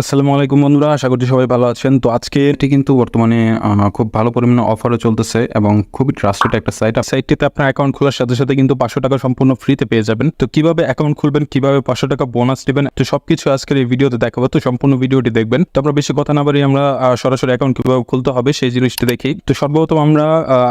আসসালামু আলাইকুম বন্ধুরা, আশা করছি সবাই ভালো আছেন। তো আজকে এটি কিন্তু বর্তমানে খুব ভালো পরিমাণে অফারও চলতেছে এবং খুবই ট্রাস্টেড একটা সাইট সাইটটিতে আপনার অ্যাকাউন্ট খোলার সাথে সাথে কিন্তু পাঁচশো টাকা সম্পূর্ণ ফ্রিতে পেয়ে যাবেন। তো কীভাবে অ্যাকাউন্ট খুলবেন, কীভাবে পাঁচশো টাকা বোনাস নেবেন, তো সবকিছু আজকের এই ভিডিওতে দেখাবো। তো সম্পূর্ণ ভিডিওটি দেখবেন। তো আমরা বেশি কথা না বাড়ি আমরা সরাসরি অ্যাকাউন্ট কীভাবে খুলতে হবে সেই জিনিসটি দেখি। তো সর্বপ্রথম আমরা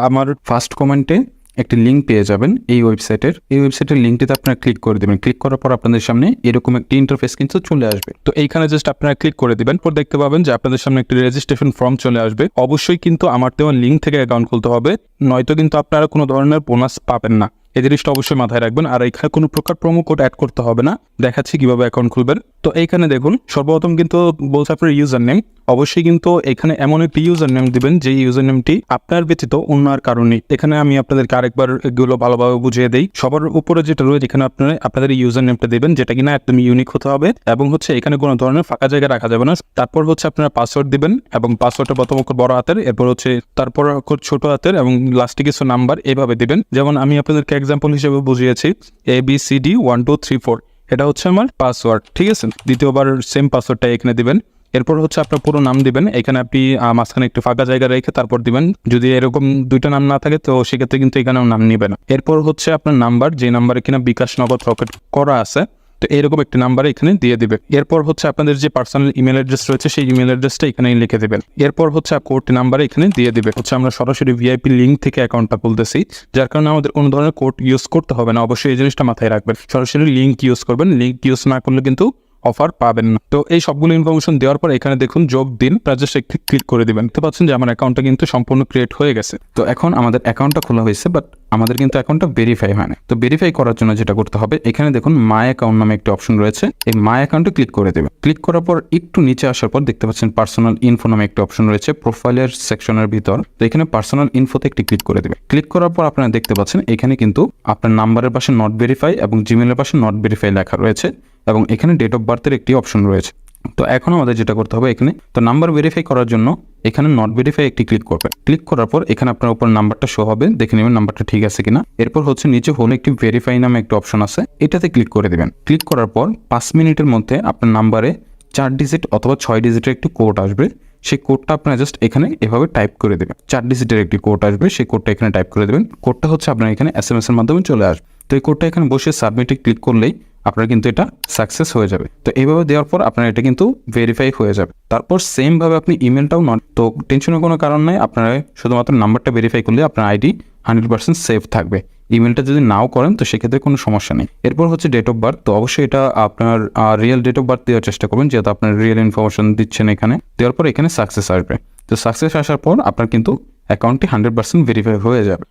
আমার ফার্স্ট কমেন্টে একটি লিঙ্ক পেয়ে যাবেন এই ওয়েবসাইটের এই ওয়েবসাইটের লিঙ্কটিতে আপনারা ক্লিক করে দেবেন। ক্লিক করার পর আপনাদের সামনে এরকম একটি ইন্টারফেস কিন্তু চলে আসবে। তো এইখানে জাস্ট আপনারা ক্লিক করে দেবেন। পর দেখতে পাবেন যে আপনাদের সামনে একটি রেজিস্ট্রেশন ফর্ম চলে আসবে। অবশ্যই কিন্তু আমার দেওয়া লিঙ্ক থেকে অ্যাকাউন্ট খুলতে হবে। নয়তো কিন্তু আপনারা কোনো ধরনের বোনাস পাবেন না। এই জিনিসটা অবশ্যই মাথায় রাখবেন। আর এখানে কোনো প্রকার প্রোমো কোড অ্যাড করতে হবে না। দেখাচ্ছি কীভাবে অ্যাকাউন্ট খুলবেন। তো এইখানে দেখুন, সর্বপ্রথম কিন্তু বলছে আপনার ইউজার নেম অবশ্যই কিন্তু এখানে এমন একটি ইউজার নেম দিবেন যে ইউজার নেমটি আপনার ব্যতীত অন্য আর কারণে এখানে আমি আপনাদেরকে আরেকবার এগুলো ভালোভাবে বুঝিয়ে দিই। সবার উপরে যেটা রয়েছে, এখানে আপনারা, আপনাদের ইউজার নেমটা দেবেন, যেটা কিনা একদম ইউনিক হতে হবে এবং হচ্ছে এখানে কোনো ধরনের ফাঁকা জায়গা রাখা যাবে না। তারপর হচ্ছে আপনারা পাসওয়ার্ড দিবেন এবং পাসওয়ার্ডটা প্রথম অক্ষর বড় হাতের, এরপর হচ্ছে তারপর অক্ষর ছোট হাতের এবং লাস্টে কিছু নাম্বার এভাবে দিবেন। যেমন আমি আপনাদেরকে এক্সাম্পল হিসেবে বুঝিয়েছি A B C D one two three four এটা হচ্ছে আমার পাসওয়ার্ড ঠিক আছে? দ্বিতীয়বার সেম পাসওয়ার্ডটা এখানে দিবেন। এরপর হচ্ছে আপনার পুরো নাম দিবেন। এখানে আপনি মাঝখানে একটু ফাঁকা জায়গা রেখে তারপর দিবেন। যদি এরকম দুইটা নাম না থাকে, তো সেক্ষেত্রে কিন্তু এখানেও নাম নিবে না। এরপর হচ্ছে আপনার নাম্বার যে নাম্বারে কিনা বিকাশ নগদ রকেট করা আছে তো এরকম একটি নাম্বার এখানে দিয়ে দেবে। এরপর হচ্ছে আপনাদের যে পার্সোনাল ইমেল অ্যাড্রেস রয়েছে, সেই ইমেল অ্যাড্রেসটা এখানে লিখে দেবেন। এরপর হচ্ছে কোড নাম্বার এখানে দিয়ে দেবে। হচ্ছে আমরা সরাসরি ভিআইপি লিঙ্ক থেকে অ্যাকাউন্টটা খুলতেছি, যার কারণে আমাদের কোনো ধরনের কোড ইউজ করতে হবে না। অবশ্যই এই জিনিসটা মাথায় রাখবেন। সরাসরি লিঙ্ক ইউজ করবেন। লিঙ্ক ইউজ না করলে কিন্তু অফার পাবেন না। তো এই সবগুলো ইনফরমেশন দেওয়ার পর এখানে দেখুন যোগ দিন জাস্ট একটি ক্লিক করে দিবেন। দেখতে পাচ্ছেন যে আমার অ্যাকাউন্টটা কিন্তু সম্পূর্ণ ক্রিয়েট হয়ে গেছে। তো এখন আমাদের অ্যাকাউন্টটা খোলা হয়েছে বাট আমাদের কিন্তু অ্যাকাউন্টটা ভেরিফাই হয় না তো ভেরিফাই করার জন্য যেটা করতে হবে, এখানে দেখুন মাই অ্যাকাউন্ট নামে একটি অপশন রয়েছে। এই মাই অ্যাকাউন্টে ক্লিক করে দেবে ক্লিক করার পর একটু নিচে আসার পর দেখতে পাচ্ছেন পার্সোনাল ইনফো নামে একটি অপশন রয়েছে প্রোফাইলের সেকশনের ভিতর। তো এখানে পার্সোনাল ইনফোতে একটি ক্লিক করে দেবে ক্লিক করার পর আপনারা দেখতে পাচ্ছেন এখানে কিন্তু আপনার নাম্বারের পাশে নট ভেরিফাই এবং জিমেলের পাশে নট ভেরিফাই লেখা রয়েছে। এবং এখানে ডেট অফ বার্থের একটি অপশন রয়েছে। তো এখন আমাদের যেটা করতে হবে এখানে, তো নাম্বার ভেরিফাই করার জন্য এখানে নট ভেরিফাই একটি ক্লিক করবেন। ক্লিক করার পর এখানে আপনার উপর নাম্বারটা শো হবে, দেখে নেবেন নাম্বারটা ঠিক আছে কিনা। এরপর হচ্ছে নিচে হলো একটি ভেরিফাই নামে একটি অপশন আছে, এটাতে ক্লিক করে দেবেন। ক্লিক করার পর পাঁচ মিনিটের মধ্যে আপনার নাম্বারে চার ডিজিট অথবা ছয় ডিজিটের একটি কোড আসবে। সেই কোডটা আপনারা জাস্ট এখানে এভাবে টাইপ করে দেবেন। চার ডিজিটের একটি কোড আসবে, সেই কোডটা এখানে টাইপ করে দেবেন। কোডটা হচ্ছে আপনার এখানে এস এর মাধ্যমে চলে আসবে। তো এই কোডটা এখানে বসে সাবমিটে ক্লিক করলেই আপনার কিন্তু এটা সাকসেস হয়ে যাবে। তো এইভাবে দেওয়ার পর আপনার এটা কিন্তু ভেরিফাই হয়ে যাবে। তারপর সেমভাবে আপনি ইমেলটাও নট তো টেনশনের কোনো কারণ নাই, আপনারা শুধুমাত্র নাম্বারটা ভেরিফাই করলে আপনার আইডি হান্ড্রেড পার্সেন্ট সেফ থাকবে। ইমেলটা যদি নাও করেন, তো সেক্ষেত্রে কোনো সমস্যা নেই। এরপর হচ্ছে ডেট অফ বার্থ তো অবশ্যই এটা আপনার রিয়েল ডেট অফ বার্থ দেওয়ার চেষ্টা করবেন, যেহেতু আপনার রিয়েল ইনফরমেশন দিচ্ছেন এখানে। দেওয়ার পর এখানে সাকসেস আসবে। তো সাকসেস আসার পর আপনার কিন্তু অ্যাকাউন্টটি হান্ড্রেড পার্সেন্ট ভেরিফাই হয়ে যাবে।